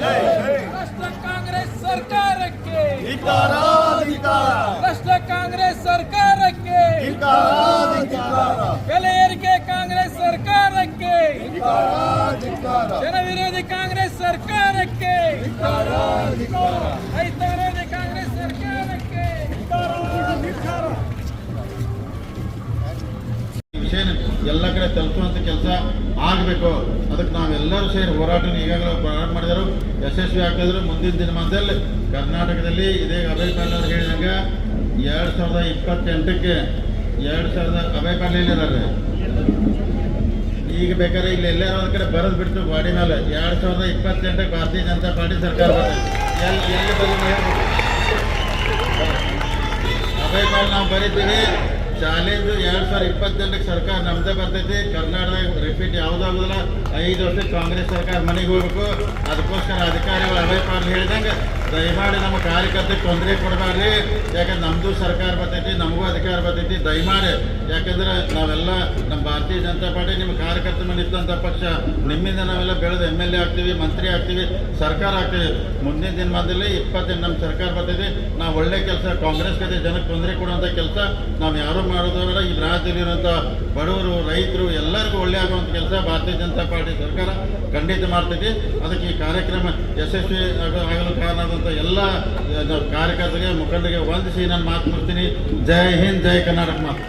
ರಾಷ್ಟ್ರ ಕಾಂಗ್ರೆಸ್ ಸರ್ಕಾರಕ್ಕೆ. ರಾಷ್ಟ್ರ ಕಾಂಗ್ರೆಸ್ ಸರ್ಕಾರಕ್ಕೆ. ಬೆಲೆ ಏರಿಕೆ ಕಾಂಗ್ರೆಸ್ ಸರ್ಕಾರಕ್ಕೆ. ಧಿಕ್ಕಾರ ಧಿಕ್ಕಾರ ಜನ ವಿರೋಧಿ ಕಾಂಗ್ರೆಸ್ ಸರ್ಕಾರಕ್ಕೆ. ಎಲ್ಲ ಕಡೆ ತಲುಪುವಂಥ ಕೆಲಸ ಆಗಬೇಕು. ಅದಕ್ಕೆ ನಾವೆಲ್ಲರೂ ಸೇರಿ ಹೋರಾಟ ಈಗಾಗಲೇ ಪ್ರಾರಂಭ ಮಾಡಿದರು. ಯಶಸ್ವಿ ಆಗ್ತಿದ್ರು. ಮುಂದಿನ ದಿನಮಾನದಲ್ಲಿ ಕರ್ನಾಟಕದಲ್ಲಿ ಇದೇ ಅಭಯ ಪಾಲ್ ಹೇಳಿದಂಗೆ ಎರಡು ಸಾವಿರದ ಇಪ್ಪತ್ತೆಂಟಕ್ಕೆ ಎರಡು ಸಾವಿರದ ಅಭಯ ಪಾಟೀಲ್ ಇದ್ದಾರೆ ಈಗ ಬೇಕಾದ್ರೆ ಇಲ್ಲಿ ಎಲ್ಲರೂ ಒಂದು ಕಡೆ ಬರೋದು ಬಿಡ್ತು ಬಾಡಿ ಮೇಲೆ. ಎರಡು ಸಾವಿರದ ಇಪ್ಪತ್ತೆಂಟಕ್ಕೆ ಭಾರತೀಯ ಜನತಾ ಪಾರ್ಟಿ ಸರ್ಕಾರ ಎಲ್ಲಿ ಎಲ್ಲಿ ಬಂದು ಅಭಯ್ ಪಾಲ್ ನಾವು ಬರೀತೀವಿ. ಚಾಲೆಂಜ್ ಎರಡು ಸಾವಿರದ ಇಪ್ಪತ್ತೆಂಟಕ್ಕೆ ಸರ್ಕಾರ ನಮ್ಮದೇ ಬರ್ತೈತಿ. ಕರ್ನಾಟಕ ರಿಪೀಟ್ ಯಾವುದಾಗುದಿಲ್ಲ ಐದು ವರ್ಷ ಕಾಂಗ್ರೆಸ್ ಸರ್ಕಾರ ಮನೆಗೆ ಹೋಗ್ಬೇಕು. ಅದಕ್ಕೋಸ್ಕರ ಅಧಿಕಾರಿಗಳು ಅಭಯ್ ಪಾಲ್ ಹೇಳ್ದಂಗೆ ದಯಮಾಡಿ ನಮ್ಮ ಕಾರ್ಯಕರ್ತರಿಗೆ ತೊಂದರೆ ಕೊಡಬೇಡ್ರಿ ಯಾಕಂದ್ರೆ ನಮ್ಮದು ಸರ್ಕಾರ ಬರ್ತೈತಿ, ನಮಗೂ ಅಧಿಕಾರ ಬರ್ತೈತಿ. ದಯಮಾಡಿ, ಯಾಕಂದ್ರೆ ನಾವೆಲ್ಲ ನಮ್ಮ ಭಾರತೀಯ ಜನತಾ ಪಾರ್ಟಿ, ನಿಮ್ಮ ಕಾರ್ಯಕರ್ತ ಮೇಲೆ ಪಕ್ಷ, ನಿಮ್ಮಿಂದ ನಾವೆಲ್ಲ ಬೆಳೆದು ಎಂ ಎಲ್ ಎ ಆಗ್ತೀವಿ, ಮಂತ್ರಿ ಆಗ್ತೀವಿ, ಸರ್ಕಾರ ಆಗ್ತೀವಿ. ಮುಂದಿನ ದಿನಮಾನದಲ್ಲಿ ಇಪ್ಪತ್ತೆಂಟು ನಮ್ಮ ಸರ್ಕಾರ ಬರ್ತೈತಿ. ನಾವು ಒಳ್ಳೆ ಕೆಲಸ, ಕಾಂಗ್ರೆಸ್ ಕತೆ ಜನಕ್ಕೆ ತೊಂದರೆ ಕೊಡುವಂಥ ಕೆಲಸ, ನಾವು ಯಾರು ಮಾಡೋದವರ ಈ ರಾಜ್ಯದಲ್ಲಿರುವಂಥ ಬಡವರು, ರೈತರು ಎಲ್ಲರಿಗೂ ಒಳ್ಳೆ ಆಗುವಂಥ ಕೆಲಸ ಭಾರತೀಯ ಜನತಾ ಪಾರ್ಟಿ ಸರ್ಕಾರ ಖಂಡಿತ ಮಾಡ್ತೈತಿ. ಅದಕ್ಕೆ ಈ ಕಾರ್ಯಕ್ರಮ ಯಶಸ್ವಿ ಆಗ- ಆಗಲು ಕಾರಣ ಆದಂಥ ಎಲ್ಲ ಕಾರ್ಯಕರ್ತರಿಗೆ ಮುಖಂಡರಿಗೆ ವಂದಿಸಿ ನಾನು ಮಾತು ಕೊಡ್ತೀನಿ ಜೈ ಹಿಂದ್ ಜೈ ಕರ್ನಾಟಕ ಮಾತು.